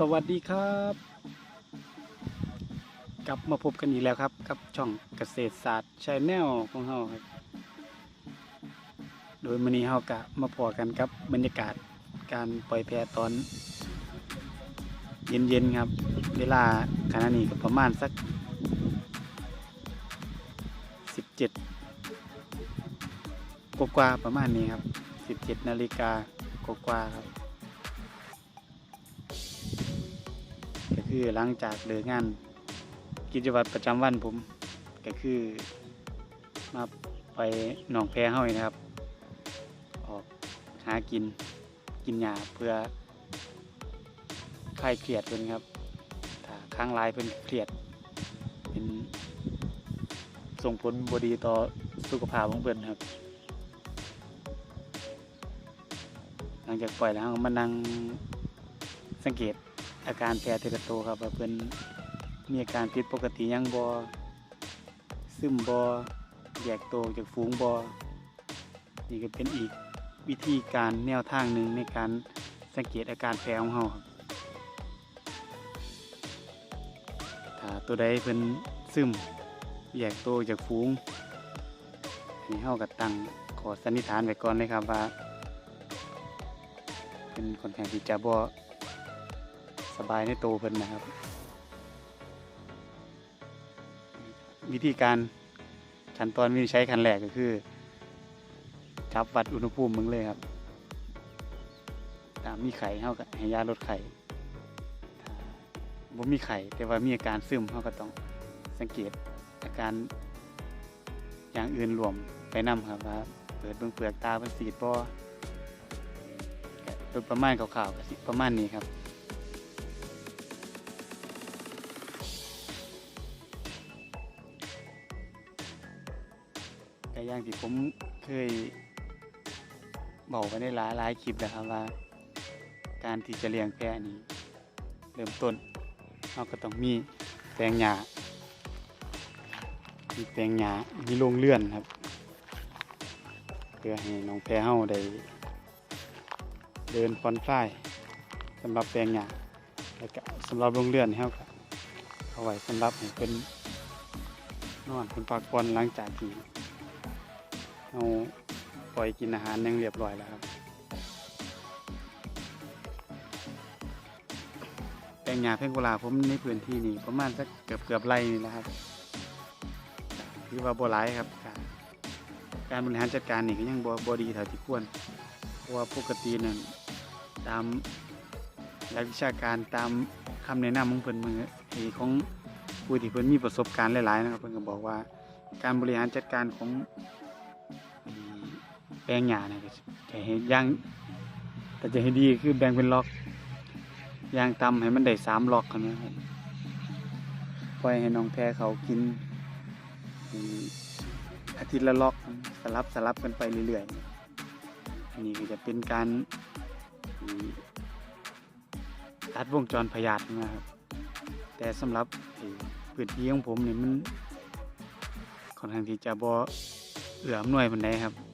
สวัสดีครับ กลับมาพบกันอีกแล้วครับ กับช่องเกษตรศาสตร์ชาแนลของเราครับ โดยมื้อนี้เรากะมาพอกันกับบรรยากาศการปล่อยแพตอน เย็นๆครับ เวลาขณะนี้ก็ประมาณสัก 17กว่าๆประมาณนี้ครับ 17 นาฬิกากว่าๆครับ คือหลังจากเลิกงานกิจวัตรประจำวันผม ก็คือมาไปหนองแพเฮ้านี่นะครับ ออกหากินกินหญ้าเพื่อคลายเครียดเพิ่นครับถ้าค้างลายเพิ่นเครียด เป็นส่งผลบดีต่อสุขภาพของเพิ่นครับ หลังจากปล่อยแล้วเราก็มานั่งสังเกต อาการแพ้เทระโตครับว่าเพิ่นมีอาการผิดปกติยังบอซึมบอแยกโตวจากฝูงบอนี่ก็เป็นอีกวิธีการแนวทางหนึ่งในการสังเกตอาการแพ้ของเราครับถ้าตัวใดเพิ่นซึมแยกโตวจากฝูงนนี้เฮาก็ตั้งขอสันนิษฐานไว้ก่อนเลยครับว่าเป็นคนแข่งที่จะบ่ สบายในตัวเพิ่นนะครับ วิธีการขั้นตอนวิธีใช้ขั้นแรกก็คือ จับวัดอุณหภูมิมึงเลยครับ ตามมีไข่เฮาก็ให้ยาลดไข่ถ้าบ่มีไข่แต่ว่ามีอาการซึมเฮาก็ต้องสังเกตอาการอย่างอื่นรวมไปนํครับว่าเปิดเบิ่งเปลือกตาเพิ่นสีดบ่ก็โดยประมาณคร่าวๆประมาณนี้ครับ อย่างที่ผมเคยบอกไปในหลายหลายคลิปแล้วครับว่า การที่จะเลี้ยงแพะนี่เริ่มต้นเราก็ต้องมีแปลงหญ้ามีแปลงหญ้ามีโรงเรือนครับ เพื่อให้น้องแพะเฮาได้เดินผ่อนคลายสำหรับแปลงหญ้าแล้วก็สำหรับโรงเรือนเฮาก็เอาไว้สำหรับให้เป็นนอนเป็นพักผ่อนหลังจากที่ เราปล่อยกินอาหารยังเรียบร้อยแล้วครับแปลงหญ้าเพ่งกุลาผมในพื้นที่นี่ประมาณสักเกือบเกือบไร่นี่นะครับคือว่าบ่หลายครับการการบริหารจัดการนี่ก็ยังบ่บ่ดีเท่าที่ควรเพราะว่าปกตินั่นตามหลักวิชาการตามคำแนะนำของเพิ่นมือไอของผู้ที่เพิ่นมีประสบการณ์หลายๆนะครับเพิ่นก็บอกว่าการบริหารจัดการของ แปลงหญ้าเนี่ยจะให้ย่างแต่จะให้ดีคือแบ่งเป็นล็อกย่างต่ำให้มันได้สามล็อกกันนะครับปล่อยให้น้องแพรเขากินอาทิตย์ละล็อกสลับสลับกันไปเรื่อยๆอันนี้ก็จะเป็นการตัดวงจรพยาธินะครับ แต่สำหรับพื้นที่ของผมเนี่ยมันค่อนข้างที่จะบ่เอื้ออำนวยปานใดครับ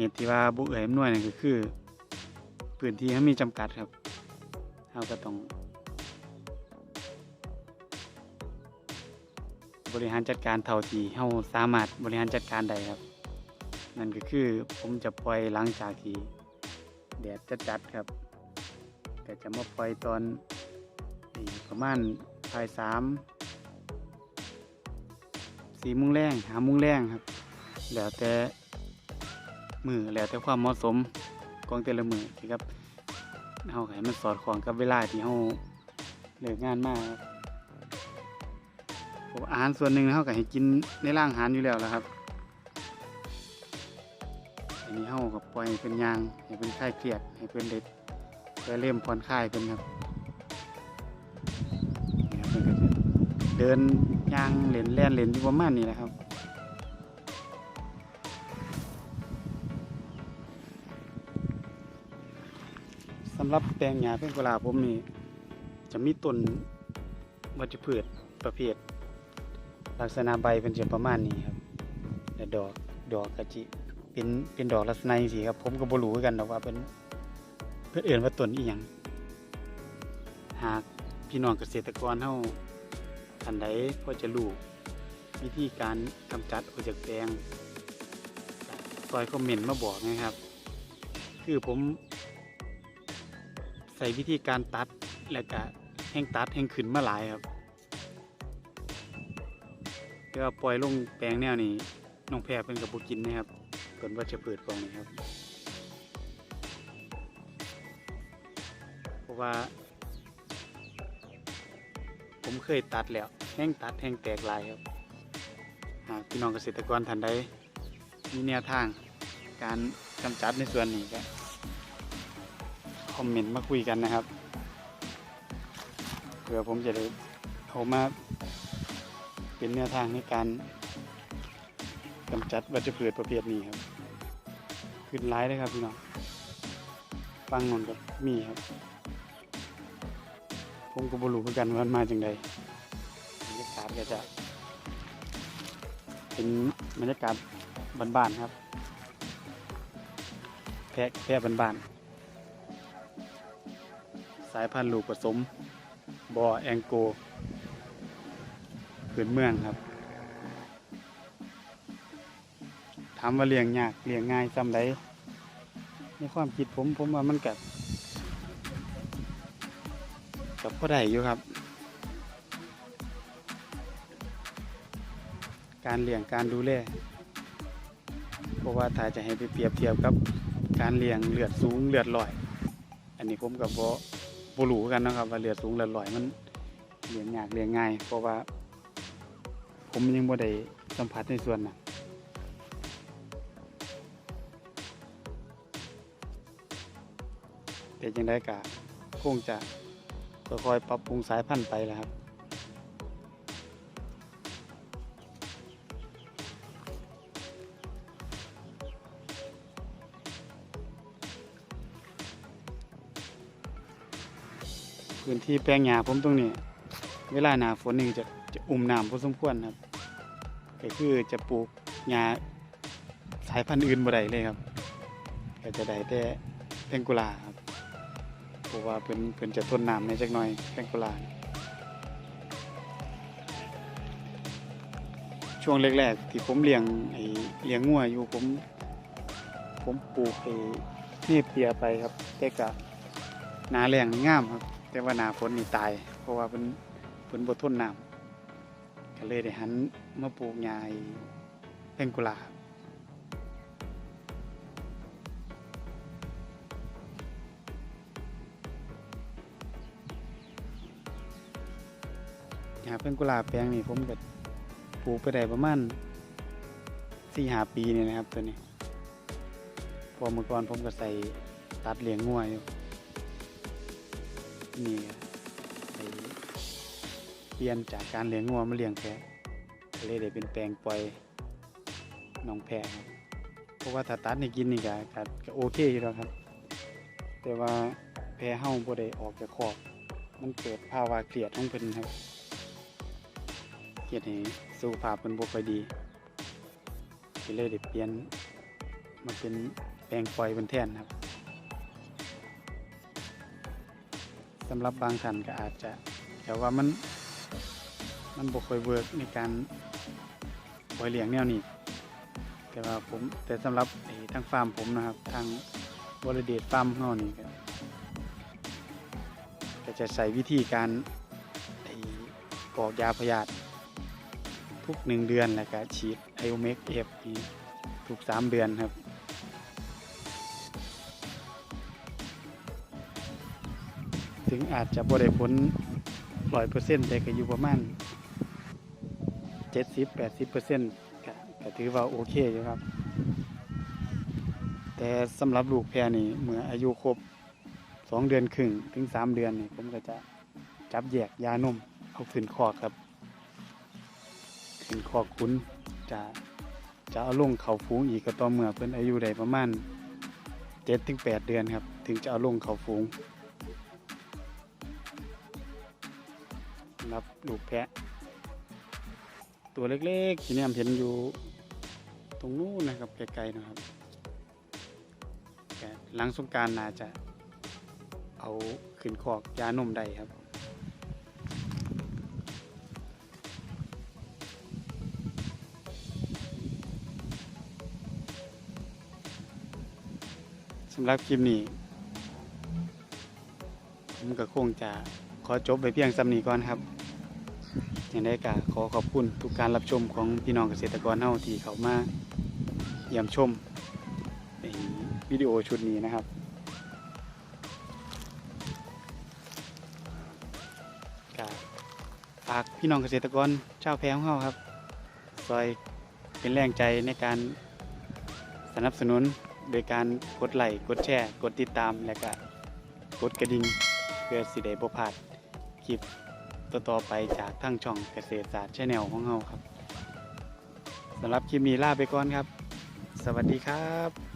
เหตุที่ว่าบ่เอื้ออำนวยนั่ก็คือ พื้นที่มันมีจำกัดครับเราก็ต้อง บริหารจัดการเท่าที่เราสามารถบริหารจัดการได้ครับ นั่นก็คือผมจะปล่อยหลังจากที่แดดจะจัดครับก็จะมาปล่อยตอนประมาณภายสามสี่มุงแรงหามุงแรงครับ แล้วแต่ มือแล้วแต่ความเหมาะสมของแต่ละมือที่ครับเฮาให้มันสอดคล้องกับเวลาที่เฮาเลิกงานมาครับผมอาหารส่วนหนึ่งเฮาก็ให้กินในร่างอาหารอยู่แล้วละครับ อันนี้เฮาก็ปล่อยเป็นยางให้เป็นคลายเครียดให้เป็นเด็ดเพื่อเริ่มผ่อนคลายเป็นครับเดินยางเหรนแล่นเหรนที่ประมาณนี้แหละครับำหรับแปลงหญ้าเป็นกุหลาบผมนี่จะมีต้นวัชพืชประเภท ลักษณะใบเป็นจะประมาณนี้ครับและดอกดอกกะจิเป็นเป็นดอกลักษณะนี้สิครับ ผมก็บ่รู้กันหรอกว่าเป็นเพื่อเอื่นว่าต้นอีหยังหากพี่น้องเกษตรกรเฮาท่านใดพอจะรู้วิธีการกำจัดออกจากแปลงซอยคอมเมนต์มาบอกนะครับ คือผม ใส่วิธีการตัดแล้วก็แห้งตัดแห้งขึ้นมาหลายครับเดี๋ยวปล่อยลงแปลงแนวนี้น้องแพรเป็นกับบุกินนะครับเปินว่าจะเปิดกองนี้ครับ เพราะว่า ผมเคยตัดแล้วแห้งตัดแห้งแตกลายครับหากพี่น้องเกษตรกรท่านใดมีแนวทางการกำจัดในส่วนนี้ก็ คอมเมนต์มาคุยกันนะครับเพื่อผมจะได้เอามาเป็นแนวทางในการกำจัดวัชพืชประเภทนี้ครับขึ้นร้ายเลยครับพี่น้องฟังนนกับมีครับ ผมก็บรู้เหมือนกันว่ามันมาจังใดบรรยากาศก็จะเป็นบรรยากาศบ้านๆครับแพะแพะบ้านๆ สายพันธุ์ลูกผสมบอแองโกผืนเมืองครับถามว่าเลี้ยงยากเลี้ยงง่ายจำได้ในความคิดผมผมว่ามันกับกับพ่อได้อยู่ครับ การเลี้ยงการดูแลเพราะว่าถ้าจะให้ไปเปรียบเทียบกับการเลี้ยงเลือดสูงเลือดลอย อันนี้ผมกับบ่ บรูกันนะครับว่าเรือสูงเรือลอยมันเลี้ยงยากเลี้ยงง่าย เพราะว่า ผมยังบ่ได้สัมผัสในส่วนนั้นแต่ยังได้กะคงจะค่อยๆปรับปรุงสายพันธุ์ไปแล้วครับ พื้นที่แปลงหญ้าผมตรงนี้ เวลาหนาฝนนี่จะจะอุ่มน้ำพอสมควรครับ ก็คือจะปลูกหญ้าสายพันธุ์อื่นบ่ได้เลยครับก็จะได้แต่แตงกุลาครับเพราะว่าเพิ่นเพิ่นจะทนน้ำในจักหน่อยแตงกุลาช่วงแรกๆที่ผมเลี้ยงไอ้เลี้ยงงัวอยู่ผมผมปลูกไอ้เนเปียไปครับแต่ก็หนาแรงนี่งามครับ แต่ว่านาฝนนี่ตาย เพราะว่าเพิ่นเพิ่นบ่ทนน้ำก็เลยได้หันมาปลูกหญ้าไอ้แตงกุลาบหาเพิ่นกุหลาบแปลงนี่ผมก็ปลูกไปได้ประมาณสี่หาปีนี่นะครับตัวนี้ พอเมื่อก่อนผมก็ใส่ตัดเลี้ยงงัวอยู่ นี่เปลี่ยนจากการเลี้ยงงัวมาเลี้ยงแพะเลยได้เป็นแปลงปล่อยน้องแพะครับเพราะว่าถ้าตัดให้กินนี่ก็ก็กโอเคอยู่แล้วครับ แต่ว่าแพะเฮาบ่ได้ออกจากคอกมันเกิดภาวะเครียดของเพิ่นครับเฮ็ดให้สุขภาพมันบ่ค่อยดีก็เลยได้เปลี่ยนมาเป็นแปลงปล่อยเป็นแทนครับ สำหรับบางท่านก็อาจจะแต่ว่ามันมันบ่ค่อยเวิร์กในการปล่อยเลี้ยงแนวนี้ แต่ว่าผมแต่สำหรับไอ้ทางฟาร์มผมนะครับ ทางบริเดตฟาร์มของเรานี่ก็จะใส่วิธีการกอกยาพยาธิทุกหนึ่งเดือนแล้วก็ฉีดไอโอเมกเอฟทุกสามเดือนครับ ถึงอาจจะบ่ได้ผลร้อยเปอร์เซ็นต์แต่ก็อยู่ประมาณเจ็ดสิบแปดสิบเปอร์เซ็นต์ก็ถือว่าโอเคอยู่ครับ แต่สำหรับลูกแพรนี่เมื่ออายุครบสองเดือนครึ่งถึงสามเดือนนี่ผมก็จะจับแยกยานมเอาขึ้นคอกครับขึ้นคอคุ้นจะจะเอาลงเขาฟูงอีกก็ต่อเมื่อเพิ่นอายุได้ประมาณเจ็ดถึงแปดเดือนครับ ถึงจะเอาลงเขาฟูงำรับลูกแพะ ตัวเล็กๆที่เนี่ยเห็นอยู่ตรงนู้นนะครับไกลๆนะครับหลังสงการนาจะเอาขึ้นคอกยานมได้ครับสำหรับคลิปนี้ ผมก็คงจะขอจบไปเพียงสำนีก่อนครับ อย่างไรก็ขอขอบคุณทุกการรับชมของพี่น้องเกษตรกรเฮาที่เขามาเยี่ยมชมในวิดีโอชุดนี้นะครับก็ฝากพี่น้องเกษตรกรชาวแพร่ของเฮาครับซอยเป็นแรงใจในการสนับสนุนโดยการกดไลค์กดแชร์ กดติดตามและก็กดกระดิ่งเพื่อสิได้บ่พลาดคลิป ต่อๆไปจากทั้งช่องเกษตรศาสตร์ชแนลของเราครับสำหรับคลิปนี้ลาไปก่อนครับ สวัสดีครับ